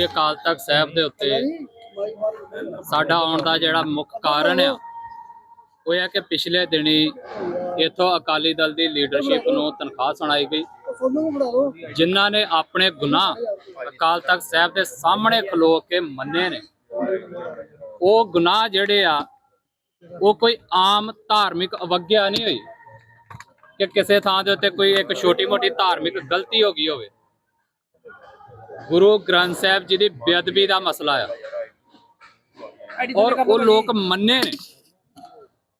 ਸ਼੍ਰੀ ਅਕਾਲ ਤਖਤ ਸਾਹਿਬ ਦੇ ਉੱਤੇ ਸਾਡਾ ਆਉਣ ਦਾ ਜਿਹੜਾ ਮੁੱਖ ਕਾਰਨ ਆ, ਉਹ ਹੈ ਕਿ ਪਿਛਲੇ ਦਿਨੀ ਇਥੋਂ ਅਕਾਲੀ ਦਲ ਦੀ ਲੀਡਰਸ਼ਿਪ ਨੂੰ ਤਨਖਾਹ ਸੁਣਾਈ ਗਈ। ਜਿਨ੍ਹਾਂ ਨੇ ਆਪਣੇ ਗੁਨਾਹ ਅਕਾਲ ਤਖਤ ਸਾਹਿਬ ਦੇ ਸਾਹਮਣੇ ਖਲੋ ਕੇ ਮੰਨੇ ਨੇ। ਉਹ ਗੁਨਾਹ ਜਿਹੜੇ ਆ, ਉਹ ਕੋਈ ਆਮ ਧਾਰਮਿਕ ਅਵਗਿਆ ਨਹੀਂ ਹੋਈ ਕਿ ਕਿਸੇ ਥਾਂ ਦੇ ਉੱਤੇ ਕੋਈ ਇੱਕ ਛੋਟੀ ਮੋਟੀ ਧਾਰਮਿਕ ਗਲਤੀ ਹੋ ਗਈ ਹੋਵੇ। ਗੁਰੂ ਗ੍ਰੰਥ ਸਾਹਿਬ ਜੀ ਦੀ ਬੇਅਦਬੀ ਦਾ ਮਸਲਾ ਆ। ਔਰ ਉਹ ਲੋਕ ਮੰਨੇ ਨੇ।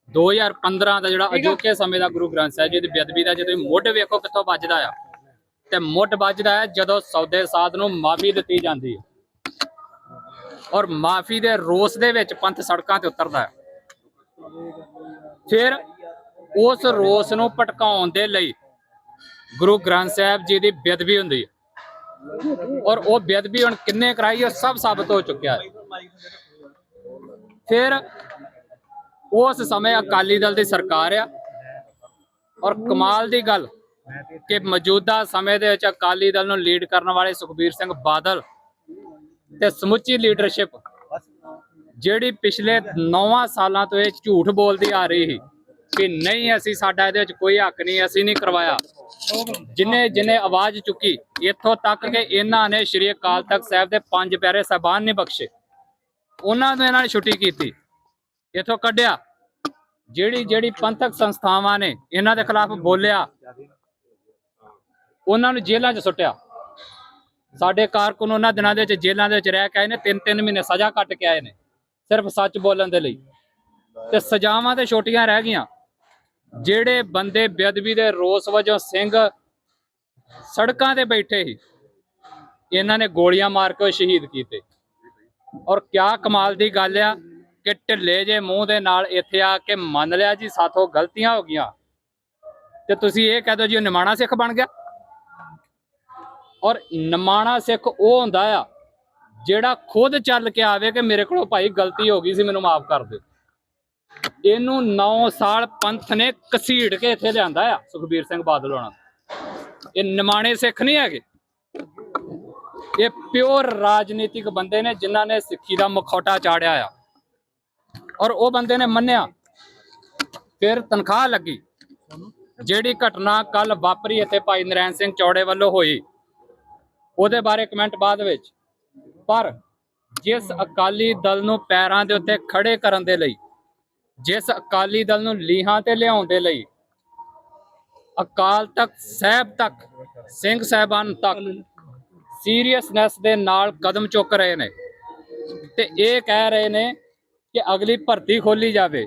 2015 ਦਾ ਜਿਹੜਾ ਅਜੋਕੇ ਸਮੇਂ ਦਾ ਗੁਰੂ ਗ੍ਰੰਥ ਸਾਹਿਬ ਜੀ ਦੀ ਬੇਅਦਬੀ ਦਾ ਜੇ ਤੁਸੀਂ ਮੁੱਢ ਵੇਖੋ ਕਿੱਥੋਂ ਵੱਜਦਾ ਆ ਤੇ ਮੁੱਢ ਵੱਜਦਾ ਹੈ ਜਦੋਂ ਸੌਦੇ ਸਾਧ ਨੂੰ ਮਾਫੀ ਦਿੱਤੀ ਜਾਂਦੀ ਹੈ। ਔਰ ਮਾਫੀ ਦੇ ਰੋਸ ਦੇ ਵਿੱਚ ਪੰਥ ਸੜਕਾਂ ਤੇ ਉਤਰਦਾ ਹੈ। ਫਿਰ ਉਸ ਰੋਸ ਨੂੰ ਭਟਕਾਉਣ ਦੇ ਲਈ ਗੁਰੂ ਗ੍ਰੰਥ ਸਾਹਿਬ ਜੀ ਦੀ ਬੇਅਦਬੀ ਹੁੰਦੀ ਹੈ। ਔਰ ਉਹ ਬੇਅਦਬੀ ਹੁਣ ਕਿੰਨੇ ਕਰਾਈ ਉਹ ਸਭ ਸਾਬਤ ਹੋ ਚੁੱਕਿਆ ਹੈ। ਫਿਰ ਉਸ ਸਮੇਂ ਅਕਾਲੀ ਦਲ ਦੀ ਸਰਕਾਰ ਆ ਔਰ ਕਮਾਲ ਦੀ ਗੱਲ ਕਿ ਮੌਜੂਦਾ ਸਮੇਂ ਦੇ ਵਿੱਚ ਅਕਾਲੀ ਦਲ ਨੂੰ ਲੀਡ ਕਰਨ ਵਾਲੇ ਸੁਖਬੀਰ ਸਿੰਘ ਬਾਦਲ ਤੇ ਸਮੁੱਚੀ ਲੀਡਰਸ਼ਿਪ ਜਿਹੜੀ ਪਿਛਲੇ 9 ਸਾਲਾਂ ਤੋਂ ਇਹ ਝੂਠ ਬੋਲਦੀ ਆ ਰਹੀ ਸੀ। ਕਿ ਨਹੀਂ ਅਸੀਂ ਸਾਡਾ ਇਹਦੇ ਵਿੱਚ ਕੋਈ ਹੱਕ ਨਹੀਂ, ਅਸੀਂ ਨਹੀਂ ਕਰਵਾਇਆ। ਜਿਨੇ ਜਿਨੇ ਆਵਾਜ਼ ਚੁੱਕੀ, ਇੱਥੋਂ ਤੱਕ ਕਿ ਇਹਨਾਂ ਨੇ ਸ਼੍ਰੀ ਅਕਾਲ ਤਖਤ ਸਾਹਿਬ ਦੇ ਪੰਜ ਪਿਆਰੇ ਸਾਹਿਬਾਨ ਨਹੀਂ ਬਖਸ਼ੇ। ਉਹਨਾਂ ਨੂੰ ਇਹਨਾਂ ਨੇ ਛੁੱਟੀ ਕੀਤੀ। ਇੱਥੋਂ ਕੱਢਿਆ। ਜਿਹੜੀ ਜਿਹੜੀ ਪੰਥਕ ਸੰਸਥਾਵਾਂ ਨੇ ਇਹਨਾਂ ਦੇ ਖਿਲਾਫ ਬੋਲਿਆ, ਉਹਨਾਂ ਨੂੰ ਜੇਲ੍ਹਾਂ 'ਚ ਸੁੱਟਿਆ। ਸਾਡੇ ਕਾਰਕੁਨ ਉਹਨਾਂ ਦਿਨਾਂ ਦੇ ਵਿੱਚ ਜੇਲ੍ਹਾਂ ਦੇ ਵਿੱਚ ਰਹਿ ਕੇ ਆਏ ਨੇ ਤਿੰਨ ਤਿੰਨ ਮਹੀਨੇ ਸਜ਼ਾ ਕੱਟ ਕੇ ਆਏ ਨੇ, ਸਿਰਫ ਸੱਚ ਬੋਲਣ ਦੇ ਲਈ। ਤੇ ਸਜ਼ਾਵਾਂ ਤੇ ਛੋਟੀਆਂ ਰਹਿ ਗਈਆਂ। ਜਿਹੜੇ ਬੰਦੇ ਬੇਅਦਬੀ ਦੇ ਰੋਸ ਵਜੋਂ ਸਿੰਘ ਸੜਕਾਂ ਤੇ ਬੈਠੇ ਸੀ, ਇਹਨਾਂ ਨੇ ਗੋਲੀਆਂ ਮਾਰ ਕੇ ਸ਼ਹੀਦ ਕੀਤੇ। ਔਰ ਕਿਆ ਕਮਾਲ ਦੀ ਗੱਲ ਆ ਕਿ ਢਿੱਲੇ ਜੇ ਮੂੰਹ ਦੇ ਨਾਲ ਇੱਥੇ ਆ ਕੇ ਮੰਨ ਲਿਆ ਜੀ, ਸਾਥੋਂ ਗਲਤੀਆਂ ਹੋ ਗਈਆਂ। ਤੇ ਤੁਸੀਂ ਇਹ ਕਹਿ ਦੋ ਜੀ, ਉਹ ਨਿਮਾਣਾ ਸਿੱਖ ਬਣ ਗਿਆ। ਔਰ ਨਿਮਾਣਾ ਸਿੱਖ ਉਹ ਹੁੰਦਾ ਆ ਜਿਹੜਾ ਖੁਦ ਚੱਲ ਕੇ ਆਵੇ ਕਿ ਮੇਰੇ ਕੋਲੋਂ ਭਾਈ ਗਲਤੀ ਹੋ ਗਈ ਸੀ, ਮੈਨੂੰ ਮਾਫ ਕਰ ਦਿਓ। ਇਹਨੂੰ 9 ਸਾਲ ਪੰਥ ਨੇ ਕਸੀੜ ਕੇ ਇੱਥੇ ਲਿਆਂਦਾ ਆ, ਸੁਖਬੀਰ ਸਿੰਘ ਬਾਦਲ ਹੋਣਾ। ਇਹ ਨਿਮਾਣੇ ਸਿੱਖ ਨਹੀਂ ਹੈਗੇ। ਇਹ ਪਿਓਰ ਰਾਜਨੀਤਿਕ ਬੰਦੇ ਨੇ ਜਿਨ੍ਹਾਂ ਨੇ ਸਿੱਖੀ ਦਾ ਮੁਖੌਟਾ ਚਾੜਿਆ ਆ। ਔਰ ਉਹ ਬੰਦੇ ਨੇ ਮੰਨਿਆ। ਫਿਰ ਤਨਖਾਹ ਲੱਗੀ। ਜਿਹੜੀ ਘਟਨਾ ਕੱਲ ਵਾਪਰੀ ਇੱਥੇ ਭਾਈ ਨਰੈਣ ਸਿੰਘ ਚੌੜੇ ਵੱਲੋਂ ਹੋਈ, ਉਹਦੇ ਬਾਰੇ ਕਮੈਂਟ ਬਾਅਦ ਵਿੱਚ। ਪਰ ਜਿਸ ਅਕਾਲੀ ਦਲ ਨੂੰ ਪੈਰਾਂ ਦੇ ਉੱਤੇ ਖੜੇ ਕਰਨ ਦੇ ਲਈ ਜਿਸ ਅਕਾਲੀ ਦਲ ਨੂੰ ਲੀਹਾਂ ਤੇ ਲਿਆਉਣ ਦੇ ਲਈ ਅਕਾਲ ਤਖਤ ਸਾਹਿਬ ਤੱਕ, ਸਿੰਘ ਸਾਹਿਬਾਨ ਤੱਕ ਸੀਰੀਅਸਨੈਸ ਦੇ ਨਾਲ ਕਦਮ ਚੁੱਕ ਰਹੇ ਨੇ ਤੇ ਇਹ ਕਹਿ ਰਹੇ ਨੇ ਕਿ ਅਗਲੀ ਭਰਤੀ ਖੋਲੀ ਜਾਵੇ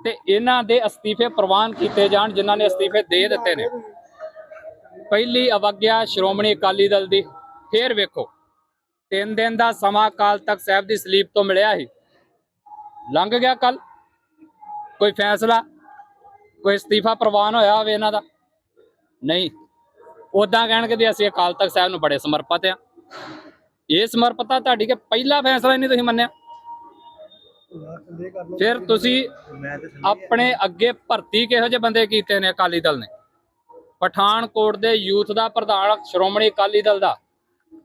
ਤੇ ਇਹਨਾਂ ਦੇ ਅਸਤੀਫੇ ਪ੍ਰਵਾਨ ਕੀਤੇ ਜਾਣ, ਜਿਨ੍ਹਾਂ ਨੇ ਅਸਤੀਫੇ ਦੇ ਦਿੱਤੇ ਨੇ। ਪਹਿਲੀ ਅਵਗਿਆ ਸ਼੍ਰੋਮਣੀ ਅਕਾਲੀ ਦਲ ਦੀ, ਫੇਰ ਵੇਖੋ। ਤਿੰਨ ਦਿਨ ਦਾ ਸਮਾਂ ਅਕਾਲ ਤਖਤ ਸਾਹਿਬ ਦੀ ਸਲੀਪ ਤੋਂ ਮਿਲਿਆ ਸੀ। ਲੰਘ ਗਿਆ ਕੱਲ। ਕੋਈ ਫੈਸਲਾ, ਕੋਈ ਅਸਤੀਫਾ ਪ੍ਰਵਾਨ ਹੋਇਆ ਹੋਵੇ ਇਹਨਾਂ ਦਾ? ਨਹੀਂ। ਉਦਾਂ ਕਹਿਣਗੇ ਵੀ ਅਸੀਂ ਅਕਾਲ ਤਖਤ ਸਾਹਿਬ ਨੂੰ ਬੜੇ ਸਮਰਪਿਤ ਆ ਇਹ ਸਮਰਪਿਤਤਾ ਤੁਹਾਡੀ ਕਿ ਪਹਿਲਾ ਫੈਸਲਾ ਨਹੀਂ ਤੁਸੀਂ ਮੰਨਿਆ? ਫਿਰ ਤੁਸੀਂ ਆਪਣੇ ਅੱਗੇ ਭਰਤੀ ਕਿਹੋ ਜਿਹੇ ਬੰਦੇ ਕੀਤੇ ਨੇ ਅਕਾਲੀ ਦਲ ਨੇ? ਪਠਾਨਕੋਟ ਦੇ ਯੂਥ ਦਾ ਪ੍ਰਧਾਨ ਸ਼੍ਰੋਮਣੀ ਅਕਾਲੀ ਦਲ ਦਾ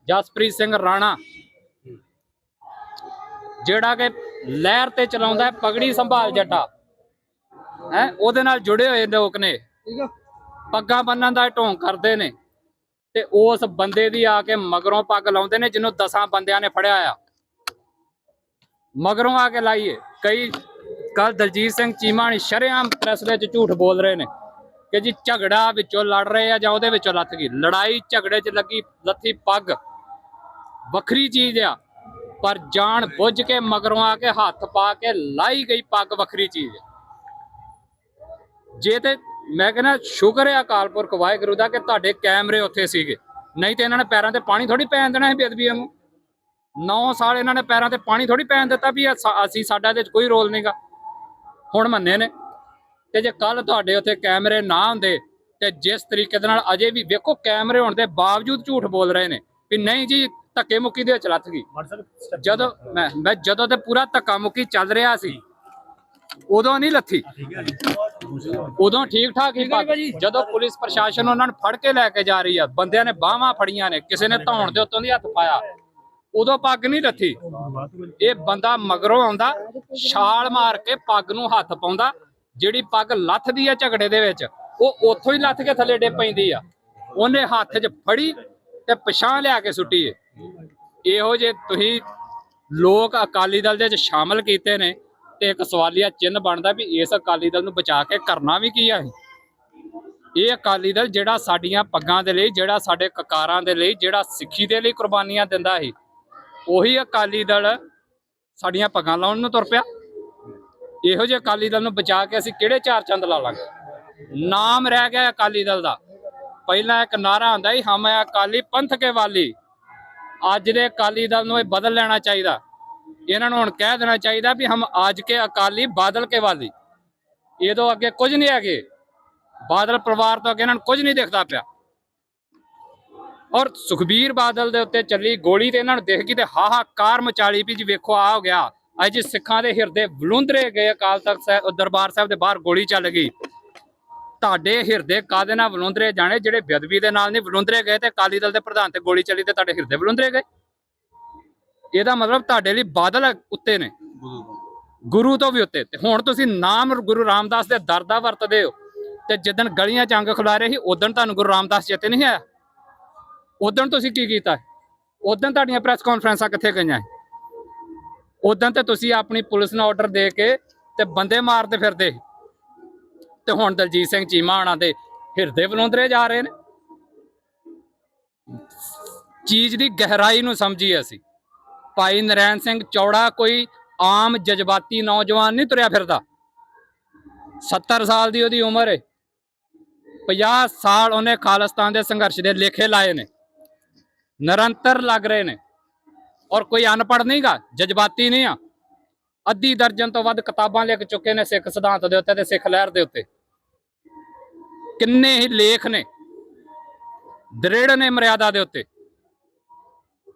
ਜਸਪ੍ਰੀਤ ਸਿੰਘ ਰਾਣਾ। ਜਿਹੜਾ ਕਿ ਲਹਿਰ ਤੇ ਚਲਾਉਂਦਾ ਹੈ ਪਗੜੀ ਸੰਭਾਲ ਜੱਟਾ। ਹੈ ਉਹਦੇ ਨਾਲ ਜੁੜੇ ਹੋਏ ਲੋਕ ਨੇ। ਪੱਗਾਂ ਬੰਨਣ ਦਾ ਢੋਂਗ ਕਰਦੇ ਨੇ। ਤੇ ਉਸ ਬੰਦੇ ਦੀ ਆ ਕੇ ਮਗਰੋਂ ਪੱਗ ਲਾਉਂਦੇ ਨੇ ਜਿਹਨੂੰ ਦਸਾਂ ਬੰਦਿਆਂ ਨੇ ਫੜਿਆ ਆ। ਮਗਰੋਂ ਆ ਕੇ ਲਾਈਏ। ਕਈ ਕੱਲ ਦਲਜੀਤ ਸਿੰਘ ਚੀਮਾ ਨੇ ਸ਼ਰੇਆਮ ਪ੍ਰੈਸ ਦੇ ਵਿੱਚ ਝੂਠ ਬੋਲ ਰਹੇ ਨੇ ਕਿ ਜੀ ਝਗੜਾ ਵਿੱਚੋਂ ਲੜ ਰਹੇ ਆ ਜਾਂ ਉਹਦੇ ਵਿੱਚੋਂ ਲੱਥ ਗਈ। ਲੜਾਈ ਝਗੜੇ 'ਚ ਲੱਗੀ ਲੱਥੀ ਪੱਗ। ਵੱਖਰੀ ਚੀਜ਼ ਆ। ਪਰ ਜਾਣ ਬੁੱਝ ਕੇ ਮਗਰੋਂ ਆ ਕੇ ਹੱਥ ਪਾ ਕੇ ਲਾਈ ਗਈ ਪੱਗ ਵੱਖਰੀ ਚੀਜ਼। ਜੇ ਤੇ ਮੈਂ ਕਹਿੰਦਾ, ਸ਼ੁਕਰ ਹੈ ਅਕਾਲ ਪੁਰਖ ਵਾਹਿਗੁਰੂ ਦਾ ਕਿ ਤੁਹਾਡੇ ਕੈਮਰੇ ਉੱਥੇ ਸੀਗੇ। ਨਹੀਂ ਤੇ ਇਹਨਾਂ ਨੇ ਪੈਰਾਂ ਤੇ ਪਾਣੀ ਥੋੜੀ ਪੈਣ ਦੇਣਾ ਸੀ ਬੇਅਦਬੀਆਂ ਨੂੰ। 9 ਸਾਲ ਇਹਨਾਂ ਨੇ ਪੈਰਾਂ ਤੇ ਪਾਣੀ ਥੋੜੀ ਪੈਣ ਦਿੱਤਾ ਵੀ ਅਸੀਂ ਸਾਡਾ ਇਹਦੇ ਵਿੱਚ ਕੋਈ ਰੋਲ ਨਹੀਂਗਾ ਹੁਣ ਮੰਨੇ ਨੇ। ਤੇ ਜੇ ਕੱਲ ਤੁਹਾਡੇ ਉੱਥੇ ਕੈਮਰੇ ਨਾ ਹੁੰਦੇ ਤੇ ਜਿਸ ਤਰੀਕੇ ਦੇ ਨਾਲ ਅਜੇ ਵੀ ਵੇਖੋ ਕੈਮਰੇ ਹੋਣ ਦੇ ਬਾਵਜੂਦ ਝੂਠ ਬੋਲ ਰਹੇ ਨੇ। ਵੀ ਨਹੀਂ ਜੀ ਧੱਕੇ ਮੁੱਕੀ ਦੇ ਵਿੱਚ ਲੱਥ ਗਈ। ਜਦੋਂ ਮੈਂ ਮੈਂ ਜਦੋਂ ਤੇ ਪੂਰਾ ਧੱਕਾ ਮੁੱਕੀ ਚੱਲ ਰਿਹਾ ਸੀ ਉਦੋਂ ਨਹੀਂ ਲੱਥੀ। ਉਦੋਂ ਠੀਕ ਠਾਕ ਹੀ ਜਦੋਂ ਪੁਲਿਸ ਪ੍ਰਸ਼ਾਸਨ ਉਹਨਾਂ ਨੂੰ ਫੜ ਕੇ ਲੈ ਕੇ ਜਾ ਰਹੀ ਆ ਬੰਦਿਆਂ ਨੇ ਬਾਹਾਂ ਫੜੀਆਂ ਨੇ ਕਿਸੇ ਨੇ ਧੌਣ ਦੇ ਉੱਤੋਂ ਦੀ ਹੱਥ ਪਾਇਆ। ਉਦੋਂ ਪੱਗ ਨਹੀਂ ਲੱਥੀ। ਇਹ ਬੰਦਾ ਮਗਰੋਂ ਆਉਂਦਾ ਛਾਲ ਮਾਰ ਕੇ ਪੱਗ ਨੂੰ ਹੱਥ ਪਾਉਂਦਾ ਜਿਹੜੀ ਪੱਗ ਲੱਥਦੀ ਆ ਝਗੜੇ ਦੇ ਵਿੱਚ ਉਹ ਉੱਥੋਂ ਹੀ ਲੱਥ ਕੇ ਥੱਲੇ ਡੇ ਪੈਂਦੀ ਆ। ਉਹਨੇ ਹੱਥ 'ਚ ਫੜੀ ਤੇ ਪਛਾਣ ਲਿਆ ਕੇ ਸੁੱਟੀ ਏ। ਇਹੋ ਜੇ ਤੁਸੀਂ ਲੋਕ ਅਕਾਲੀ ਦਲ ਦੇ ਵਿੱਚ ਸ਼ਾਮਲ ਕੀਤੇ ਨੇ ਤੇ ਇੱਕ ਸਵਾਲੀਆ ਚਿੰਨ ਬਣਦਾ ਵੀ ਇਸ ਅਕਾਲੀ ਦਲ ਨੂੰ ਬਚਾ ਕੇ ਕਰਨਾ ਵੀ ਕੀ ਆ ਇਹ? ਅਕਾਲੀ ਦਲ ਜਿਹੜਾ ਸਾਡੀਆਂ ਪੱਗਾਂ ਦੇ ਲਈ, ਜਿਹੜਾ ਸਾਡੇ ਕਕਾਰਾਂ ਦੇ ਲਈ, ਜਿਹੜਾ ਸਿੱਖੀ ਦੇ ਲਈ ਕੁਰਬਾਨੀਆਂ ਦਿੰਦਾ ਸੀ, ਉਹੀ ਅਕਾਲੀ ਦਲ ਸਾਡੀਆਂ ਪੱਗਾਂ ਲਾਉਣ ਨੂੰ ਤੁਰ ਪਿਆ। ਇਹੋ ਜਿਹੇ ਅਕਾਲੀ ਦਲ ਨੂੰ ਬਚਾ ਕੇ ਅਸੀਂ ਕਿਹੜੇ ਚਾਰ ਚੰਦ ਲਾ ਲਾਂਗੇ? ਨਾਮ ਰਹਿ ਗਿਆ ਅਕਾਲੀ ਦਲ ਦਾ। ਪਹਿਲਾਂ ਇੱਕ ਨਾਰਾ ਆਂਦਾ ਸੀ, ਹਮ ਹੈ ਅਕਾਲੀ ਪੰਥ ਕੇ ਵਾਲੀ। ਅੱਜ ਦੇ ਅਕਾਲੀ ਦਲ ਨੂੰ ਇਹ ਬਦਲ ਲੈਣਾ ਚਾਹੀਦਾ। ਇਹਨਾਂ ਨੂੰ ਹੁਣ ਕਹਿ ਦੇਣਾ ਚਾਹੀਦਾ ਵੀ ਹਮ ਅੱਜ ਕੇ ਅਕਾਲੀ ਬਾਦਲ ਕੇ ਵਾਲੀ। ਇਹ ਤੋਂ ਅੱਗੇ ਕੁਝ ਨਹੀਂ ਹੈਗੇ। ਬਾਦਲ ਪਰਿਵਾਰ ਤੋਂ ਅੱਗੇ ਇਹਨਾਂ ਨੂੰ ਕੁਝ ਨਹੀਂ ਦਿਖਦਾ ਪਿਆ। ਔਰ ਸੁਖਬੀਰ ਬਾਦਲ ਦੇ ਉੱਤੇ ਚੱਲੀ ਗੋਲੀ ਤੇ ਇਹਨਾਂ ਨੂੰ ਦੇਖ ਗਈ ਤੇ ਹਾਹਾਕਾਰ ਮਚਾਲੀ ਵੀ ਜੀ ਵੇਖੋ ਆ ਹੋ ਗਿਆ। ਅੱਜ ਸਿੱਖਾਂ ਦੇ ਹਿਰਦੇ ਬਲੁੰਦਰੇ ਗਏ ਅਕਾਲ ਤਖਤ ਸਾਹਿਬ, ਦਰਬਾਰ ਸਾਹਿਬ ਦੇ ਬਾਹਰ ਗੋਲੀ ਚੱਲ ਗਈ। ਤੁਹਾਡੇ ਹਿਰਦੇ ਕਾਦੇ ਨਾਲ ਬਲੁੰਦਰੇ ਜਾਣੇ? ਜਿਹੜੇ ਬੇਅਦਬੀ ਦੇ ਨਾਲ ਨਹੀਂ ਬਲੁੰਦਰੇ ਗਏ ਤੇ ਅਕਾਲੀ ਦਲ ਦੇ ਪ੍ਰਧਾਨ ਤੇ ਗੋਲੀ ਚੱਲੀ ਤੇ ਤੁਹਾਡੇ ਹਿਰਦੇ ਬਲੁੰਦਰੇ ਗਏ? ਇਹਦਾ ਮਤਲਬ ਤੁਹਾਡੇ ਲਈ ਬਾਦਲ ਉੱਤੇ ਨੇ। ਗੁਰੂ ਤੋਂ ਵੀ ਉੱਤੇ। ਤੇ ਹੁਣ ਤੁਸੀਂ ਨਾਮ ਗੁਰੂ ਰਾਮਦਾਸ ਦੇ ਦਰ ਦਾ ਵਰਤਦੇ ਹੋ। ਤੇ ਜਿੱਦਣ ਗਲੀਆਂ ਚ ਅੰਗ ਖੁਲਾ ਰਹੇ ਸੀ ਉਦੋਂ ਤੁਹਾਨੂੰ ਗੁਰੂ ਰਾਮਦਾਸ ਚੇਤੇ ਨਹੀਂ ਆਇਆ? ਉਦੋਂ ਤੁਸੀਂ ਕੀ ਕੀਤਾ? ਉਦੋਂ ਤੁਹਾਡੀਆਂ ਪ੍ਰੈਸ ਕਾਨਫਰੰਸਾਂ ਕਿੱਥੇ ਗਈਆਂ ਉਦੋਂ ਤੇ ਤੁਸੀਂ ਆਪਣੀ ਪੁਲਿਸ ਨੂੰ ਆਰਡਰ ਦੇ ਕੇ ਤੇ ਬੰਦੇ ਮਾਰਦੇ ਫਿਰਦੇ ਸੀ। ਤੇ ਹੁਣ ਦਲਜੀਤ ਸਿੰਘ ਚੀਮਾ ਹੋਣਾ ਦੇ ਹਿਰਦੇ ਬਲੁੰਦਰੇ ਜਾ ਰਹੇ ਨੇ। ਚੀਜ਼ ਦੀ ਗਹਿਰਾਈ ਨੂੰ ਸਮਝੀ ਅਸੀਂ। ਭਾਈ ਨਰੈਣ ਸਿੰਘ ਚੌੜਾ ਕੋਈ ਆਮ ਜਜ਼ਬਾਤੀ ਨੌਜਵਾਨ ਨਹੀਂ ਤੁਰਿਆ ਫਿਰਦਾ। 70 ਸਾਲ ਦੀ ਉਹਦੀ ਉਮਰ ਹੈ 50 ਸਾਲ ਉਹਨੇ ਖਾਲਿਸਤਾਨ ਦੇ ਸੰਘਰਸ਼ ਦੇ ਲੇਖੇ ਲਾਏ ਨੇ। ਨਿਰੰਤਰ ਲੱਗ ਰਹੇ ਨੇ। ਔਰ ਕੋਈ ਅਨਪੜ੍ਹ ਨਹੀਂਗਾ, ਜਜ਼ਬਾਤੀ ਨਹੀਂ ਆ। ਅੱਧੀ ਦਰਜਨ ਤੋਂ ਵੱਧ ਕਿਤਾਬਾਂ ਲਿਖ ਚੁੱਕੇ ਨੇ ਸਿੱਖ ਸਿਧਾਂਤ ਦੇ ਉੱਤੇ ਤੇ ਸਿੱਖ ਲਹਿਰ ਦੇ ਉੱਤੇ। ਕਿੰਨੇ ਹੀ ਲੇਖ ਨੇ, ਦ੍ਰਿੜ ਨੇ ਮਰਿਆਦਾ ਦੇ ਉੱਤੇ।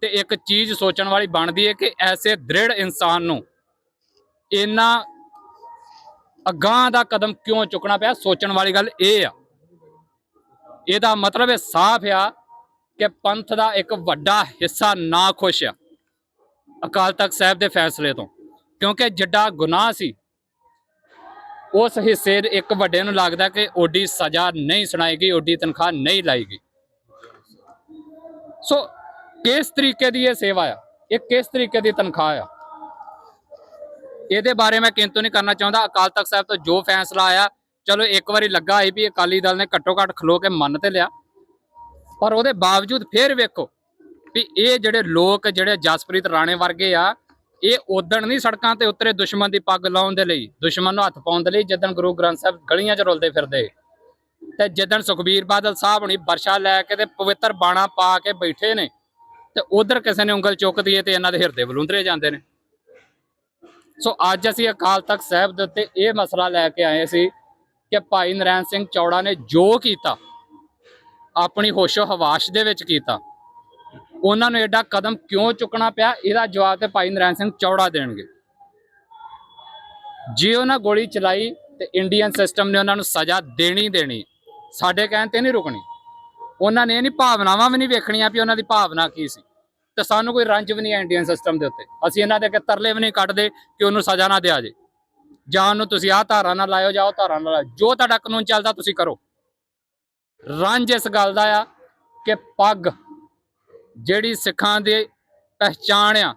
ਤੇ ਇੱਕ ਚੀਜ਼ ਸੋਚਣ ਵਾਲੀ ਬਣਦੀ ਹੈ ਕਿ ਐਸੇ ਦ੍ਰਿੜ ਇਨਸਾਨ ਨੂੰ ਇੰਨਾ ਅਗਾਂਹ ਦਾ ਕਦਮ ਕਿਉਂ ਚੁੱਕਣਾ ਪਿਆ, ਸੋਚਣ ਵਾਲੀ ਗੱਲ ਇਹ ਆ। ਇਹਦਾ ਮਤਲਬ ਇਹ ਸਾਫ਼ ਆ ਕਿ ਪੰਥ ਦਾ ਇੱਕ ਵੱਡਾ ਹਿੱਸਾ ਨਾ ਖੁਸ਼ ਆ। ਅਕਾਲ ਤਖਤ ਸਾਹਿਬ ਦੇ ਫੈਸਲੇ ਤੋਂ। ਕਿਉਂਕਿ ਜੱਡਾ ਗੁਨਾਹ ਸੀ, ਉਸ ਹਿੱਸੇ ਦੇ ਇੱਕ ਵੱਡੇ ਨੂੰ ਲੱਗਦਾ ਕਿ ਓਡੀ ਸਜ਼ਾ ਨਹੀਂ ਸੁਣਾਏਗੀ, ਓਡੀ ਤਨਖਾਹ ਨਹੀਂ ਲਾਏਗੀ। ਸੋ ਕਿਸ ਤਰੀਕੇ ਦੀ ਇਹ ਸੇਵਾ ਆ? ਇਹ ਕਿਸ ਤਰੀਕੇ ਦੀ ਤਨਖਾਹ ਆ? ਇਹਦੇ ਬਾਰੇ ਮੈਂ ਕਿੰਤੂ ਨਹੀਂ ਕਰਨਾ ਚਾਹੁੰਦਾ। ਅਕਾਲ ਤਖਤ ਸਾਹਿਬ ਤੋਂ ਜੋ ਫੈਸਲਾ ਆਇਆ, ਚਲੋ ਇੱਕ ਵਾਰੀ ਲੱਗਾ ਸੀ ਵੀ ਅਕਾਲੀ ਦਲ ਨੇ ਘੱਟੋ ਘੱਟ ਖਲੋ ਕੇ ਮੰਨ ਤੇ ਲਿਆ। ਪਰ ਉਹਦੇ ਬਾਵਜੂਦ ਫੇਰ ਵੇਖੋ ਵੀ ਇਹ ਜਿਹੜੇ ਲੋਕ, ਜਿਹੜੇ ਜਸਪ੍ਰੀਤ ਰਾਣੇ ਵਰਗੇ ਆ ਇਹ ਉਦਣ ਨਹੀਂ ਸੜਕਾਂ ਤੇ ਉਤਰੇ ਦੁਸ਼ਮਣ ਦੀ ਪੱਗ ਲਾਉਣ ਦੇ ਲਈ, ਦੁਸ਼ਮਣ ਨੂੰ ਹੱਥ ਪਾਉਣ ਦੇ ਲਈ ਜਦੋਂ ਗੁਰੂ ਗ੍ਰੰਥ ਸਾਹਿਬ ਗਲੀਆਂ 'ਚ ਰੁਲਦੇ ਫਿਰਦੇ। ਤੇ ਜਦੋਂ ਸੁਖਬੀਰ ਬਾਦਲ ਸਾਹਿਬ ਹੁਣੀ ਵਰਸ਼ਾ ਲੈ ਕੇ ਤੇ ਪਵਿੱਤਰ ਬਾਣਾ ਪਾ ਕੇ ਬੈਠੇ ਨੇ, ਤੇ ਉਧਰ ਕਿਸੇ ਨੇ ਉਂਗਲ ਚੁੱਕਦੀ ਹੈ ਤੇ ਇਹਨਾਂ ਦੇ ਹਿਰਦੇ ਬਲੁੰਦਰੇ ਜਾਂਦੇ ਨੇ। ਸੋ ਅੱਜ ਅਸੀਂ ਅਕਾਲ ਤਖਤ ਸਾਹਿਬ ਦੇ ਉੱਤੇ ਇਹ ਮਸਲਾ ਲੈ ਕੇ ਆਏ ਸੀ ਕਿ ਭਾਈ ਨਰੈਣ ਸਿੰਘ ਚੌੜਾ ਨੇ ਜੋ ਕੀਤਾ, ਆਪਣੀ ਹੋਸ਼ੋ ਹਵਾਸ਼ ਦੇ ਵਿੱਚ ਕੀਤਾ। ਉਹਨਾਂ ਨੂੰ ਐਡਾ ਕਦਮ ਕਿਉਂ ਚੁੱਕਣਾ ਪਿਆ? ਇਹਦਾ ਜਵਾਬ ਤੇ ਭਾਈ ਨਰੈਣ ਸਿੰਘ ਚੌੜਾ ਦੇਣਗੇ। ਜੇ ਉਹਨਾਂ ਗੋਲੀ ਚਲਾਈ ਤੇ ਇੰਡੀਅਨ ਸਿਸਟਮ ਨੇ ਉਹਨਾਂ ਨੂੰ ਸਜ਼ਾ ਦੇਣੀ ਦੇਣੀ। ਸਾਡੇ ਕਹਿਣ ਤੇ ਨਹੀਂ ਰੁਕਣੀ। ਉਹਨਾਂ ਨੇ ਇਹ ਨਹੀਂ ਭਾਵਨਾਵਾਂ ਵੀ ਨਹੀਂ ਵੇਖਣੀਆਂ ਵੀ ਉਹਨਾਂ ਦੀ ਭਾਵਨਾ ਕੀ ਸੀ। ਤੇ ਸਾਨੂੰ ਕੋਈ ਰੰਜ ਵੀ ਨਹੀਂ ਹੈ ਇੰਡੀਅਨ ਸਿਸਟਮ ਦੇ ਉੱਤੇ। ਅਸੀਂ ਇਹਨਾਂ ਦੇ ਅੱਗੇ ਤਰਲੇ ਵੀ ਨਹੀਂ ਕੱਢਦੇ ਕਿ ਉਹਨੂੰ ਸਜ਼ਾ ਨਾ ਦਿਆ ਜੇ। ਜਾਂ ਉਹਨੂੰ ਤੁਸੀਂ ਆਹ ਧਾਰਾ ਨਾਲ ਲਾਇਓ ਜਾਂ ਉਹ ਧਾਰਾ ਨਾਲ ਲਾਇਓ। ਜੋ ਤੁਹਾਡਾ ਕਾਨੂੰਨ ਚੱਲਦਾ ਤੁਸੀਂ ਕਰੋ। ਰੰਜ ਇਸ ਗੱਲ ਦਾ ਆ ਕਿ ਪੱਗ ਜਿਹੜੀ ਸਿੱਖਾਂ ਦੀ ਪਹਿਚਾਣ ਆ,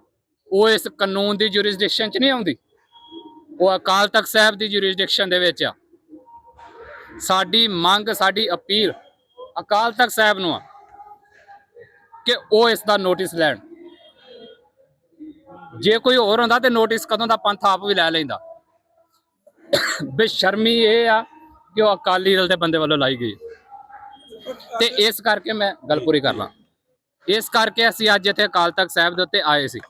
ਉਹ ਇਸ ਕਾਨੂੰਨ ਦੀ ਜੁਰਿਸਡਿਕਸ਼ਨ 'ਚ ਨਹੀਂ ਆਉਂਦੀ। ਉਹ ਅਕਾਲ ਤਖਤ ਸਾਹਿਬ ਦੀ ਜੁਰਿਸਡਿਕਸ਼ਨ ਦੇ ਵਿੱਚ ਆ। ਸਾਡੀ ਮੰਗ, ਸਾਡੀ ਅਪੀਲ ਅਕਾਲ ਤਖਤ ਸਾਹਿਬ ਨੂੰ ਆ ਕਿ ਉਹ ਇਸ ਦਾ ਨੋਟਿਸ ਲੈਣ। ਜੇ ਕੋਈ ਹੋਰ ਹੁੰਦਾ ਤੇ ਨੋਟਿਸ ਕਦੋਂ ਦਾ ਪੰਥ ਆਪ ਵੀ ਲੈ ਲੈਂਦਾ। ਬੇਸ਼ਰਮੀ ਇਹ ਆ ਕਿ ਉਹ ਅਕਾਲੀ ਦਲ ਦੇ ਬੰਦੇ ਵੱਲੋਂ ਲਾਈ ਗਈ। ਤੇ ਇਸ ਕਰਕੇ ਮੈਂ ਗੱਲ ਪੂਰੀ ਕਰ ਲਾਂ। ਇਸ ਕਰਕੇ ਅਸੀਂ ਅੱਜ ਇੱਥੇ ਅਕਾਲ ਤਖਤ ਸਾਹਿਬ ਦੇ ਉੱਤੇ ਆਏ ਸੀ।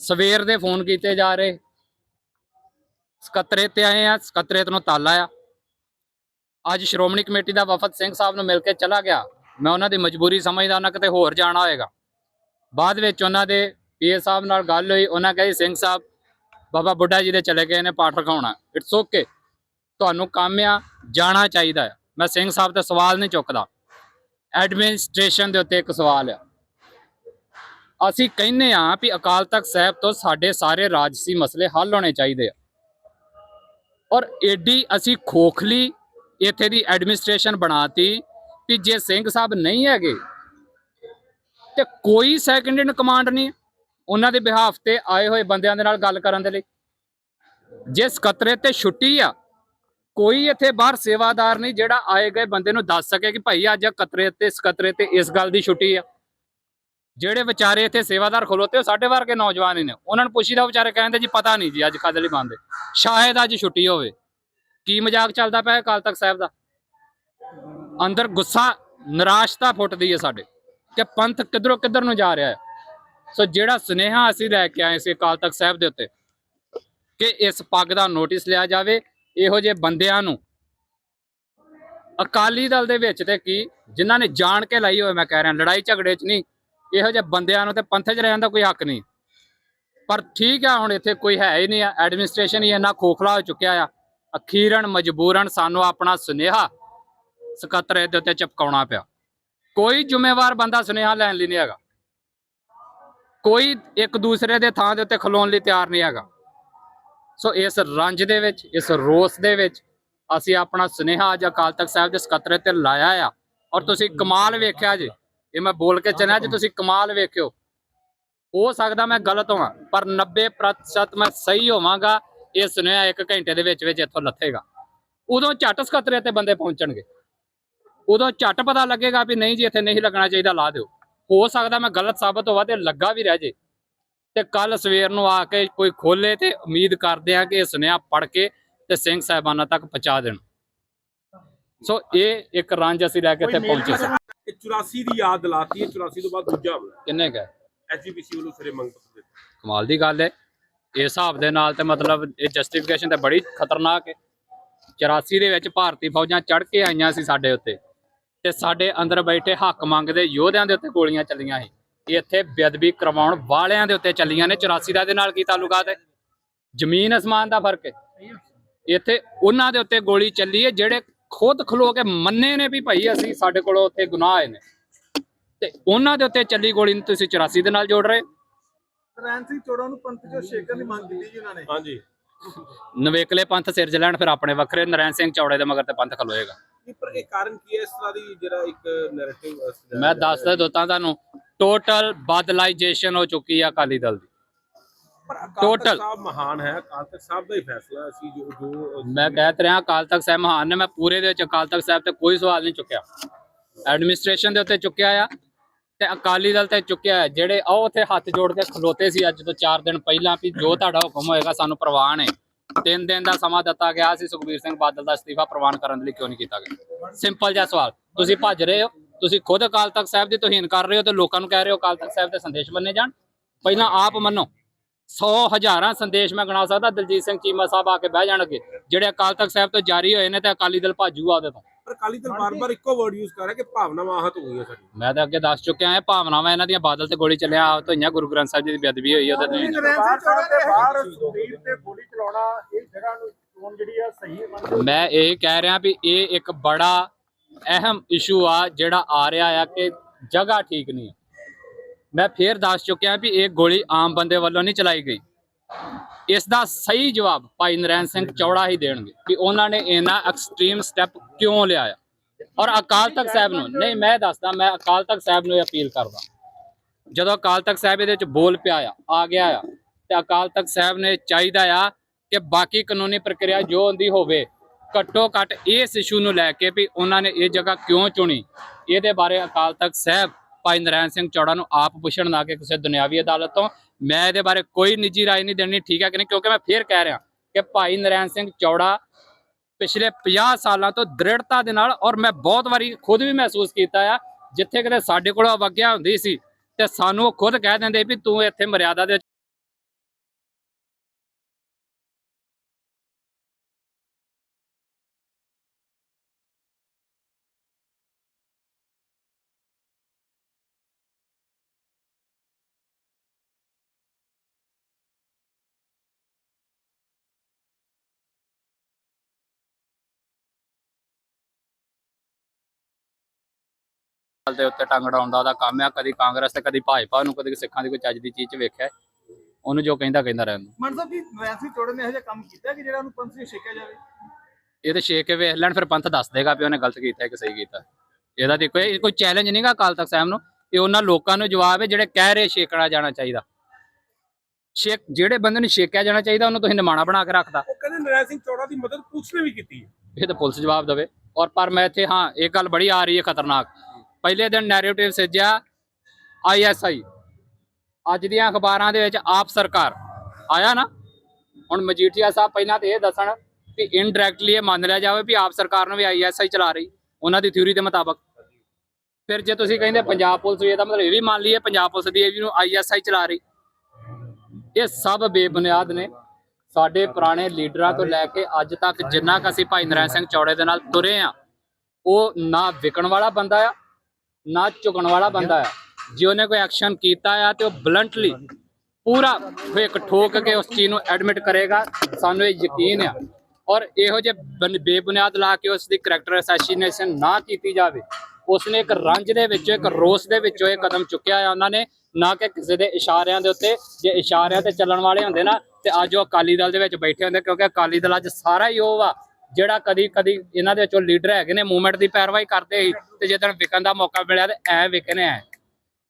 ਸਵੇਰ ਦੇ ਫੋਨ ਕੀਤੇ ਜਾ ਰਹੇ। ਸਕੱਤਰੇ ਤੇ ਆਏ ਆ, ਸਕੱਤਰੇਤ ਨੂੰ ਤਾਲਾ ਆ ਅੱਜ ਸ਼੍ਰੋਮਣੀ ਕਮੇਟੀ ਦਾ ਵਫਦ ਸਿੰਘ ਸਾਹਿਬ ਨੂੰ ਮਿਲ ਕੇ ਚਲਾ ਗਿਆ। ਮੈਂ ਉਹਨਾਂ ਦੀ ਮਜਬੂਰੀ ਸਮਝਦਾ ਉਹਨਾਂ ਕਿਤੇ ਹੋਰ ਜਾਣਾ ਹੋਏਗਾ। ਬਾਅਦ ਵਿੱਚ ਉਹਨਾਂ ਦੇ ਪੀਏ ਸਾਹਿਬ ਨਾਲ ਗੱਲ ਹੋਈ। ਉਹਨਾਂ ਕਹੇ, ਸਿੰਘ ਸਾਹਿਬ, ਬਾਬਾ ਬੁੱਢਾ ਜੀ ਦੇ ਚਲੇ ਗਏ ਨੇ ਪਾਠ ਰਖਾਉਣਾ। ਇਟਸ ਓਕੇ ਤੁਹਾਨੂੰ ਕੰਮ ਆ, ਜਾਣਾ ਚਾਹੀਦਾ ਹੈ ਮੈਂ ਸਿੰਘ ਸਾਹਿਬ ਤੇ ਸਵਾਲ ਨਹੀਂ ਚੁੱਕਦਾ। ਐਡਮਿਨਿਸਟ੍ਰੇਸ਼ਨ ਦੇ ਉੱਤੇ ਇੱਕ ਸਵਾਲ ਆ। ਅਸੀਂ ਕਹਿੰਨੇ ਆ ਵੀ ਅਕਾਲ ਤਖਤ ਸਾਹਿਬ ਤੋਂ ਸਾਡੇ ਸਾਰੇ ਰਾਜਸੀ ਮਸਲੇ ਹੱਲ ਹੋਣੇ ਚਾਹੀਦੇ ਆ। ਔਰ ਏਡੀ ਅਸੀਂ ਖੋਖਲੀ ਇੱਥੇ ਦੀ ਐਡਮਿਨਿਸਟ੍ਰੇਸ਼ਨ ਬਣਾਤੀ ਵੀ ਜੇ ਸਿੰਘ ਸਾਹਿਬ ਨਹੀਂ ਹੈਗੇ ਤੇ ਕੋਈ ਸੈਕੰਡ ਇਨ ਕਮਾਂਡ ਨਹੀਂ, ਉਹਨਾਂ ਦੇ ਬਿਹਾਫ ਤੇ ਆਏ ਹੋਏ ਬੰਦਿਆਂ ਦੇ ਨਾਲ ਗੱਲ ਕਰਨ ਦੇ ਲਈ। ਜੇ ਸਕੱਤਰੇ ਤੇ ਛੁੱਟੀ ਆ ਕੋਈ ਇੱਥੇ ਬਾਹਰ ਸੇਵਾਦਾਰ ਨਹੀਂ, ਜਿਹੜਾ ਆਏ ਗਏ ਬੰਦੇ ਨੂੰ ਦੱਸ ਸਕੇ ਕਿ ਭਾਈ ਅੱਜ ਕਤਰੇ ਤੇ ਸਕਤਰੇ ਤੇ, ਇਸ ਗੱਲ ਦੀ ਛੁੱਟੀ ਆ। ਜਿਹੜੇ ਵਿਚਾਰੇ ਇੱਥੇ ਸੇਵਾਦਾਰ ਖਲੋਤੇ, ਉਹ ਸਾਡੇ ਵਰਗੇ ਨੌਜਵਾਨ ਹੀ ਨੇ। ਉਹਨਾਂ ਨੂੰ ਪੁੱਛੀਦਾ ਉਹ ਵਿਚਾਰੇ ਕਹਿੰਦੇ ਜੀ, ਪਤਾ ਨਹੀਂ ਜੀ, ਅੱਜ ਕਦ ਲਈ ਬੰਦ ਸ਼ਾਇਦ ਅੱਜ ਛੁੱਟੀ ਹੋਵੇ। ਕੀ ਮਜ਼ਾਕ ਚੱਲਦਾ ਪਿਆ ਕਾਲ ਤੱਕ ਸਾਹਿਬ ਦਾ? ਅੰਦਰ ਗੁੱਸਾ, ਨਿਰਾਸ਼ਤਾ ਫੁੱਟਦੀ ਹੈ ਸਾਡੇ, ਕਿ ਪੰਥ ਕਿੱਧਰੋਂ ਕਿੱਧਰ ਨੂੰ ਜਾ ਰਿਹਾ ਹੈ। ਸੋ ਜਿਹੜਾ ਸੁਨੇਹਾ ਅਸੀਂ ਲੈ ਕੇ ਆਏ ਸੀ ਅਕਾਲ ਤਖਤ ਸਾਹਿਬ ਦੇ ਉੱਤੇ, ਕਿ ਇਸ ਪੱਗ ਦਾ ਨੋਟਿਸ ਲਿਆ ਜਾਵੇ ਇਹੋ ਜਿਹੇ ਬੰਦਿਆਂ ਨੂੰ ਅਕਾਲੀ ਦਲ ਦੇ ਵਿੱਚ ਤੇ ਕੀ ਜਿਨ੍ਹਾਂ ਨੇ ਜਾਣ ਕੇ ਲਾਈ ਹੋਵੇ ਮੈਂ ਕਹਿ ਰਿਹਾ, ਲੜਾਈ ਝਗੜੇ 'ਚ ਨਹੀਂ, ਇਹੋ ਜਿਹੇ ਬੰਦਿਆਂ ਨੂੰ ਤੇ ਪੰਥ 'ਚ ਰਹਿਣ ਦਾ ਕੋਈ ਹੱਕ ਨਹੀਂ। ਪਰ ਠੀਕ ਆ, ਹੁਣ ਇੱਥੇ ਕੋਈ ਹੈ ਹੀ ਨਹੀਂ ਆ ਐਡਮਿਨਿਸਟ੍ਰੇਸ਼ਨ ਹੀ ਇੰਨਾ ਖੋਖਲਾ ਹੋ ਚੁੱਕਿਆ ਆ ਅਖੀਰਨ ਮਜਬੂਰਨ ਸਾਨੂੰ ਆਪਣਾ ਸੁਨੇਹਾ ਸਕੱਤਰ ਦੇ ਉੱਤੇ ਚਪਕਾਉਣਾ ਪਿਆ। ਕੋਈ ਜ਼ਿੰਮੇਵਾਰ ਬੰਦਾ ਸੁਨੇਹਾ ਲੈਣ ਲਈ ਨਹੀਂ ਹੈਗਾ। ਕੋਈ ਇੱਕ ਦੂਸਰੇ ਦੇ ਥਾਂ ਦੇ ਉੱਤੇ ਖਲੋਣ ਲਈ ਤਿਆਰ ਨਹੀਂ ਹੈਗਾ। ਸੋ ਇਸ ਰੰਜ ਦੇ ਵਿੱਚ, ਇਸ ਰੋਸ ਦੇ ਵਿੱਚ ਅਸੀਂ ਆਪਣਾ ਸੁਨੇਹਾ ਅੱਜ ਅਕਾਲ ਤਖਤ ਸਾਹਿਬ ਦੇ ਸਕੱਤਰੇ ਤੇ ਲਾਇਆ ਆ। ਔਰ ਤੁਸੀਂ ਕਮਾਲ ਵੇਖਿਆ ਜੀ। ਇਹ ਮੈਂ ਬੋਲ ਕੇ ਚੱਲਿਆ ਜੀ, ਤੁਸੀਂ ਕਮਾਲ ਵੇਖਿਓ। ਹੋ ਸਕਦਾ ਮੈਂ ਗਲਤ ਹੋਵਾਂ, ਪਰ 90% ਮੈਂ ਸਹੀ ਹੋਵਾਂਗਾ, ਇਹ ਸੁਨੇਹਾ ਇੱਕ ਘੰਟੇ ਦੇ ਵਿੱਚ ਵਿੱਚ ਇੱਥੋਂ ਲੱਥੇਗਾ। ਉਦੋਂ ਝੱਟ ਸਕੱਤਰੇ ਤੇ ਬੰਦੇ ਪਹੁੰਚਣਗੇ। ਉਦੋਂ ਝੱਟ ਪਤਾ ਲੱਗੇਗਾ ਵੀ ਨਹੀਂ ਜੀ, ਇੱਥੇ ਨਹੀਂ ਲੱਗਣਾ ਚਾਹੀਦਾ, ਲਾ ਦਿਓ। ਹੋ ਸਕਦਾ ਮੈਂ ਗਲਤ ਸਾਬਤ ਹੋਵਾਂ ਤੇ ਲੱਗਾ ਵੀ ਰਹਿ ਜੇ। ਤੇ ਕੱਲ ਸਵੇਰ ਨੂੰ ਆ ਕੇ ਕੋਈ ਖੋਲੇ ਤੇ ਉਮੀਦ ਕਰਦੇ ਆ ਕਿ ਇਹ ਸੁਨੇਹਾ ਪੜ ਕੇ ਤੇ ਸਿੰਘ ਸਾਹਿਬਾਨਾਂ ਤੱਕ ਪਹੁੰਚਾ ਦੇਣ। ਸੋ ਇਹ ਇੱਕ ਰੰਜ ਅਸੀਂ ਲੈ ਕੇ ਇੱਥੇ ਪਹੁੰਚੇ ਸੀ। ਇਹ 84 ਦੀ ਯਾਦ ਦਿਲਾਤੀ ਹੈ 84 ਤੋਂ ਬਾਅਦ ਦੂਜਾ ਹਮਲਾ ਕਿੰਨੇ ਕਹੇ ਐਸਜੀਪੀਸੀ ਵੱਲੋਂ ਸਿਰੇ ਮੰਗ ਪੱਤਰ ਕਮਾਲ ਦੀ ਗੱਲ ਹੈ। ਇਸ ਹਿਸਾਬ ਦੇ ਨਾਲ ਤੇ ਮਤਲਬ ਇਹ ਜਸਟੀਫਿਕੇਸ਼ਨ ਤੇ ਬੜੀ ਖਤਰਨਾਕ ਹੈ। 84 ਦੇ ਵਿੱਚ ਭਾਰਤੀ ਫੌਜਾਂ ਚੜ ਕੇ ਆਈਆਂ ਸੀ ਸਾਡੇ ਉੱਤੇ ਤੇ ਸਾਡੇ ਅੰਦਰ ਬੈਠੇ ਹੱਕ ਮੰਗਦੇ ਯੋਧਿਆਂ ਦੇ ਉੱਤੇ ਗੋਲੀਆਂ ਚੱਲੀਆਂ ਸੀ। ਇੱਥੇ ਬੇਅਦਬੀ ਕਰਵਾਉਣ ਵਾਲਿਆਂ ਦੇ ਉੱਤੇ ਚੱਲੀਆਂ ਨੇ 84 ਦਾ ਦੇ ਨਾਲ ਕੀ ਤਾਲੁਕਾਤ ਹੈ? ਜ਼ਮੀਨ ਅਸਮਾਨ ਦਾ ਫ਼ਰਕ ਹੈ। ਇੱਥੇ ਉਹਨਾਂ ਦੇ ਉੱਤੇ ਗੋਲੀ ਚੱਲੀ ਹੈ ਜਿਹੜੇ ਖੁਦ ਖਲੋ ਕੇ ਮੰਨੇ ਨੇ ਵੀ ਭਾਈ ਅਸੀਂ ਸਾਡੇ ਕੋਲੋਂ ਉੱਥੇ ਗੁਨਾਹ ਆਏ ਨੇ। ਤੇ ਉਹਨਾਂ ਦੇ ਉੱਤੇ ਚੱਲੀ ਗੋਲੀ ਨੂੰ ਤੁਸੀਂ 84 ਦੇ ਨਾਲ ਜੋੜ ਰਹੇ ਸਿੰਘ ਚੋੜਾ ਨੂੰ ਪੰਥ ਚੋਂ ਛੇਕਣ ਦੀ ਮੰਗ ਕੀਤੀ ਜੀ ਉਹਨਾਂ ਨੇ। ਹਾਂਜੀ। ਨਵੇਕਲੇ ਪੰਥ ਸਿਰ 'ਚ ਲੈਣ ਫਿਰ ਆਪਣੇ ਵੱਖਰੇ ਨਰੈਣ ਸਿੰਘ ਚੌੜੇ ਦੇ ਮਗਰ ਤੇ ਪੰਥ ਖਲੋਏਗਾ। ਪਰ ਇਹ ਕਾਰਨ ਕੀ ਹੈ? ਇਸ ਤਰ੍ਹਾਂ ਦੀ ਜਿਹੜਾ ਇੱਕ ਨੈਰੇਟਿਵ ਮੈਂ ਦੱਸਦਾ ਦੋਤਾਂ ਤੁਹਾਨੂੰ ਟੋਟਲ ਬਦਲਾਈਜੇਸ਼ਨ ਹੋ ਚੁੱਕੀ ਆ ਅਕਾਲੀ ਦਲ ਦੀ। total- ਸਾਹਿਬ ਮਹਾਨ ਹੈ ਅਕਾਲ ਤਖਤ ਸਾਹਿਬ ਦਾ ਹੀ ਫੈਸਲਾ। ਅਸੀਂ ਜੋ ਜੋ ਮੈਂ ਕਹਿ ਰਿਹਾ ਅਕਾਲ ਤਖਤ ਸਾਹਿਬ ਮਹਾਨ ਨੇ ਮੈਂ ਪੂਰੇ ਦੇ ਵਿੱਚ ਅਕਾਲ ਤਖਤ ਸਾਹਿਬ ਤੇ ਕੋਈ ਸਵਾਲ ਨਹੀਂ ਚੁੱਕਿਆ। ਐਡਮਿਨਿਸਟ੍ਰੇਸ਼ਨ ਦੇ ਉੱਤੇ ਚੁੱਕਿਆ ਆ ਤੇ ਅਕਾਲੀ ਦਲ ਤੇ ਚੁੱਕਿਆ ਹੈ ਜਿਹੜੇ ਆਹ ਉੱਥੇ ਹੱਥ ਜੋੜ ਕੇ ਖਲੋਤੇ ਸੀ ਅੱਜ ਤੋਂ 4 ਦਿਨ ਪਹਿਲਾਂ ਵੀ ਜੋ ਤੁਹਾਡਾ ਹੁਕਮ ਹੋਏਗਾ ਸਾਨੂੰ ਪ੍ਰਵਾਨ ਹੈ। ਤਿੰਨ ਦਿਨ ਦਾ ਸਮਾਂ ਦਿੱਤਾ ਗਿਆ ਸੀ ਸੁਖਬੀਰ ਸਿੰਘ ਬਾਦਲ ਦਾ ਅਸਤੀਫਾ ਪ੍ਰਵਾਨ ਕਰਨ ਲਈ ਕਿਉਂ ਨਹੀਂ ਕੀਤਾ ਗਿਆ? ਸਿੰਪਲ ਜਿਹਾ ਸਵਾਲ ਤੁਸੀਂ ਭੱਜ ਰਹੇ ਹੋ? ਤੁਸੀਂ ਖੁਦ ਅਕਾਲ ਤਖਤ ਸਾਹਿਬ ਦੀ ਤੋਹੀਨ ਕਰ ਰਹੇ ਹੋ ਤੇ ਲੋਕਾਂ ਨੂੰ ਕਹਿ ਰਹੇ ਹੋ ਅਕਾਲ ਤਖਤ ਸਾਹਿਬ ਦੇ ਸੰਦੇਸ਼ ਬੰਨੇ ਜਾਣ। ਪਹਿਲਾਂ ਆਪ ਮੰਨੋ 100 ਹਜ਼ਾਰਾਂ ਸੰਦੇਸ਼ ਮੈਂ ਗਣਾ ਸਕਦਾ ਦਲਜੀਤ ਸਿੰਘ ਚੀਮਾ ਸਾਹਿਬ ਆ ਕੇ ਬਹਿ ਜਾਣਗੇ। ਜਿਹੜੇ ਅਕਾਲ ਤਖਤ ਸਾਹਿਬ ਤੋਂ ਜਾਰੀ ਹੋਏ ਨੇ ਤੇ ਅਕਾਲੀ ਦਲ ਭਾਜੂਗਾ ਉਹਦੇ ਤੋਂ। ਪਰ ਅਕਾਲੀ ਦਲ ਬਾਰ-ਬਾਰ ਇੱਕੋ ਵਰਡ ਯੂਜ਼ ਕਰ ਰਿਹਾ ਕਿ ਭਾਵਨਾਵਾਂ ਆਹਤ ਹੋ ਗਈਆਂ ਸਾਡੀ ਮੈਂ ਤਾਂ ਅੱਗੇ ਦੱਸ ਚੁੱਕਿਆ ਹਾਂ ਭਾਵਨਾਵਾਂ ਇਹਨਾਂ ਦੀਆਂ ਬਾਦਲ ਤੇ ਗੋਲੀ ਚੱਲਿਆ ਆਪ ਤੋਂ ਹੋਈਆਂ ਗੁਰੂ ਗ੍ਰੰਥ ਸਾਹਿਬ ਜੀ ਦੀ ਬੇਅਦਬੀ ਹੋਈ ਉਹਦੇ ਤੇ। ਦੇ ਬਾਹਰ ਸੁਖਬੀਰ ਤੇ ਗੋਲੀ ਚਲਾਉਣਾ ਇਹ ਜਗ੍ਹਾ ਨੂੰ ਚੋਣ ਜਿਹੜੀ ਆ ਸਹੀ ਮੰਨਦੇ ਮੈਂ ਇਹ ਕਹਿ ਰਿਹਾ ਵੀ ਇਹ ਇੱਕ ਬੜਾ ਅਹਿਮ ਇਸ਼ੂ ਆ ਜਿਹੜਾ ਆ ਰਿਹਾ ਆ ਕਿ ਜਗ੍ਹਾ ਠੀਕ ਨਹੀਂ ਮੈਂ ਫੇਰ ਦੱਸ ਚੁੱਕਿਆ ਵੀ ਇਹ ਗੋਲੀ ਆਮ ਬੰਦੇ ਵੱਲੋਂ ਨਹੀਂ ਚਲਾਈ ਗਈ। ਇਸ ਦਾ ਸਹੀ ਜਵਾਬ ਭਾਈ ਨਰੈਣ ਸਿੰਘ ਚੌੜਾ ਹੀ ਦੇਣਗੇ ਕਿ ਉਹਨਾਂ ਨੇ ਇਹਨਾਂ ਐਕਸਟ੍ਰੀਮ ਸਟੈਪ ਕਿਉਂ ਲਿਆ ਔਰ ਅਕਾਲ ਤਖਤ ਸਾਹਿਬ ਨੂੰ, ਨਹੀਂ, ਮੈਂ ਦੱਸਦਾ, ਮੈਂ ਅਕਾਲ ਤਖਤ ਸਾਹਿਬ ਨੂੰ ਇਹ ਅਪੀਲ ਕਰਦਾ। ਜਦੋਂ ਅਕਾਲ ਤਖਤ ਸਾਹਿਬ ਇਹਦੇ ਵਿੱਚ ਬੋਲ ਪਿਆ ਆ ਆ ਗਿਆ ਆ, ਤੇ ਅਕਾਲ ਤਖਤ ਸਾਹਿਬ ਨੇ ਚਾਹੀਦਾ ਆ ਕਿ ਬਾਕੀ ਕਾਨੂੰਨੀ ਪ੍ਰਕਿਰਿਆ ਜੋ ਹੁੰਦੀ ਹੋਵੇ ਘੱਟੋ ਘੱਟ ਇਸ ਇਸ਼ੂ ਨੂੰ ਲੈ ਕੇ ਵੀ ਉਹਨਾਂ ਨੇ ਇਹ ਜਗ੍ਹਾ ਕਿਉਂ ਚੁਣੀ? ਇਹਦੇ ਬਾਰੇ ਅਕਾਲ ਤਖਤ ਸਾਹਿਬ ਭਾਈ ਨਰੈਣ ਸਿੰਘ ਚੌੜਾ ਨੂੰ ਆਪ ਪੁੱਛਣ ਨਾ ਕਿ ਕਿਸੇ ਦੁਨਿਆਵੀ ਅਦਾਲਤ ਤੋਂ। ਮੈਂ ਇਹਦੇ ਬਾਰੇ ਕੋਈ ਨਿੱਜੀ ਰਾਏ ਨਹੀਂ ਦੇਣੀ, ਠੀਕ ਹੈ ਕਿ ਨਹੀਂ? ਕਿਉਂਕਿ ਮੈਂ ਫੇਰ ਕਹਿ ਰਿਹਾ ਕਿ ਭਾਈ ਨਰੈਣ ਸਿੰਘ ਚੌੜਾ ਪਿਛਲੇ 50 ਸਾਲਾਂ ਤੋਂ ਦ੍ਰਿੜਤਾ ਦੇ ਨਾਲ ਔਰ ਮੈਂ ਬਹੁਤ ਵਾਰੀ ਖੁਦ ਵੀ ਮਹਿਸੂਸ ਕੀਤਾ ਆ, ਜਿੱਥੇ ਕਿਤੇ ਸਾਡੇ ਕੋਲ ਅਵਗਿਆ ਹੁੰਦੀ ਸੀ ਤੇ ਸਾਨੂੰ ਉਹ ਖੁਦ ਕਹਿ ਦਿੰਦੇ ਵੀ ਤੂੰ ਇੱਥੇ ਮਰਿਆਦਾ ਦੇ ਦੇ ਉੱਤੇ ਟੰਗ ਅੜਾਉਣ ਦਾ ਉਹਦਾ ਕੰਮ ਆ ਕਦੀ ਕਾਂਗਰਸ ਤੇ ਕਦੀ ਭਾਜਪਾ ਨੂੰ ਕਦੀ ਸਿੱਖਾਂ ਦੀ ਕੋਈ ਚੱਜ ਦੀ ਚੀਜ਼ ਚ ਵੇਖਿਆ ਉਹਨੂੰ ਜੋ ਕਹਿੰਦਾ ਕਹਿੰਦਾ ਰਹਿਣ ਦਿਓ। ਮਨ ਸਾਹਿਬ ਜੀ ਵੈਸੇ ਚੋੜੇ ਨੇ ਇਹੋ ਜਿਹਾ ਕੰਮ ਕੀਤਾ ਕਿ ਜਿਹੜਾ ਉਹਨੂੰ ਪੰਥ ਛੇਕਿਆ ਜਾਵੇ? ਇਹ ਤੇ ਛੇਕ ਕੇ ਵੇਖ ਲੈਣ ਫਿਰ ਪੰਥ ਦੱਸ ਦੇਗਾ ਵੀ ਉਹਨੇ ਗਲਤ ਕੀਤਾ ਕਿ ਸਹੀ ਕੀਤਾ ਇਹਦਾ ਦੇਖੋ ਇਹ ਕੋਈ ਚੈਲੰਜ ਨਹੀਂਗਾ ਅਕਾਲ ਤਖਤ ਸਾਹਿਬ ਨੂੰ ਇਹ ਉਹਨਾਂ ਲੋਕਾਂ ਨੂੰ ਜਵਾਬ ਹੈ ਜਿਹੜੇ ਕਹਿ ਰਹੇ ਛੇਕਣਾ ਜਾਣਾ ਚਾਹੀਦਾ। ਛੇਕ ਜਿਹੜੇ ਬੰਦੇ ਨੂੰ ਛੇਕਿਆ ਜਾਣਾ ਚਾਹੀਦਾ ਉਹਨੂੰ ਤੁਸੀਂ ਨਿਮਾਣਾ ਬਣਾ ਕੇ ਰੱਖਦਾ। ਉਹ ਕਹਿੰਦੇ ਨਰੈਣ ਸਿੰਘ ਚੌੜਾ ਦੀ ਮਦਦ ਪੁਲਿਸ ਨੇ ਵੀ ਕੀਤੀ ਹੈ। ਇਹ ਤਾਂ ਪੁਲਿਸ ਜਵਾਬ ਦੇਵੇ। ਔਰ ਪਰ ਮੈਂ ਇੱਥੇ ਹਾਂ ਇੱਕ ਗੱਲ ਬੜੀ ਆ ਰਹੀ ਹੈ ਖਤਰਨਾਕ। ਪਹਿਲੇ ਦਿਨ ਨੈਰੇਟਿਵ ਸਿੱਜਿਆ ਆਈਐਸਆਈ ਅੱਜ ਦੀਆਂ ਅਖਬਾਰਾਂ ਦੇ ਵਿੱਚ ਆਪ ਸਰਕਾਰ। ਆਇਆ ਨਾ? ਹੁਣ ਮਜੀਠੀਆ ਸਾਹਿਬ ਪਹਿਲਾਂ ਤੇ ਇਹ ਦੱਸਣ ਕਿ ਇਨਡਾਇਰੈਕਟਲੀ ਇਹ ਮੰਨ ਲਿਆ ਜਾਵੇ ਵੀ ਆਪ ਸਰਕਾਰ ਨੂੰ ਵੀ ਆਈਐਸਆਈ ਚਲਾ ਰਹੀ, ਉਹਨਾਂ ਦੀ ਥਿਊਰੀ ਦੇ ਮੁਤਾਬਕ। ਫਿਰ ਜੇ ਤੁਸੀਂ ਕਹਿੰਦੇ ਪੰਜਾਬ ਪੁਲਿਸ ਵੀ ਇਹਦਾ ਮਤਲਬ ਇਹ ਵੀ ਮੰਨ ਲਈਏ ਪੰਜਾਬ ਪੁਲਿਸ ਦੀ ਇਹ ਵੀ ਨੂੰ ਆਈਐਸਆਈ ਚਲਾ ਰਹੀ। ਇਹ ਸਭ ਬੇਬੁਨਿਆਦ ਨੇ। ਸਾਡੇ ਪੁਰਾਣੇ ਲੀਡਰਾਂ ਤੋਂ ਲੈ ਕੇ ਅੱਜ ਤੱਕ ਜਿੰਨਾ ਕੁ ਅਸੀਂ ਭਾਈ ਨਰੈਣ ਸਿੰਘ ਚੌੜੇ ਦੇ ਨਾਲ ਤੁਰੇ ਆ, ਉਹ ਨਾ ਵਿਕਣ ਵਾਲਾ ਬੰਦਾ ਆ ਨਾ ਝੁਕਣ ਵਾਲਾ ਬੰਦਾ ਆ ਜੇ ਉਹਨੇ ਕੋਈ ਐਕਸ਼ਨ ਕੀਤਾ ਆ ਤੇ ਉਹ ਬਲੰਟਲੀ ਪੂਰਾ ਉਹ ਇੱਕ ਠੋਕ ਕੇ ਉਸ ਚੀਜ਼ ਨੂੰ ਐਡਮਿਟ ਕਰੇਗਾ, ਸਾਨੂੰ ਇਹ ਯਕੀਨ ਆ। ਔਰ ਇਹੋ ਜਿਹੇ ਬੇਬੁਨਿਆਦ ਲਾ ਕੇ ਉਸ ਦੀ ਕਰੈਕਟਰ ਅਸੈਸੀਨੇਸ਼ਨ ਨਾ ਕੀਤੀ ਜਾਵੇ। ਉਸਨੇ ਇੱਕ ਰੰਜ ਦੇ ਵਿੱਚੋਂ, ਇੱਕ ਰੋਸ ਦੇ ਵਿੱਚੋਂ ਇਹ ਕਦਮ ਚੁੱਕਿਆ ਆ ਉਹਨਾਂ ਨੇ, ਨਾ ਕਿ ਕਿਸੇ ਦੇ ਇਸ਼ਾਰਿਆਂ ਦੇ ਉੱਤੇ। ਜੇ ਇਸ਼ਾਰਿਆਂ ਤੇ ਚੱਲਣ ਵਾਲੇ ਹੁੰਦੇ ਨਾ, ਤੇ ਅੱਜ ਉਹ ਅਕਾਲੀ ਦਲ ਦੇ ਵਿੱਚ ਬੈਠੇ ਹੁੰਦੇ, ਕਿਉਂਕਿ ਅਕਾਲੀ ਦਲ ਅੱਜ ਸਾਰਾ ਹੀ ਉਹ ਵਾ। ਜਿਹੜਾ ਕਦੀ ਕਦੀ ਇਹਨਾਂ ਦੇ ਵਿੱਚੋਂ ਲੀਡਰ ਹੈਗੇ ਨੇ, ਮੂਵਮੈਂਟ ਦੀ ਪੈਰਵਾਈ ਕਰਦੇ ਸੀ ਤੇ ਜਦੋਂ ਵਿਕਣ ਦਾ ਮੌਕਾ ਮਿਲਿਆ ਤੇ ਐ ਵਿਕਨੇ ਐ।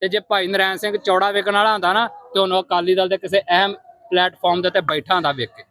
ਤੇ ਜੇ ਭਾਈ ਨਰੈਣ ਸਿੰਘ ਚੌੜਾ ਵਿਕਣ ਵਾਲਾ ਹੁੰਦਾ ਨਾ, ਤੇ ਉਹਨੂੰ ਅਕਾਲੀ ਦਲ ਦੇ ਕਿਸੇ ਅਹਿਮ ਪਲੇਟਫਾਰਮ ਦੇ ਉੱਤੇ ਬੈਠਾ ਹੁੰਦਾ ਵਿਕ ਕੇ।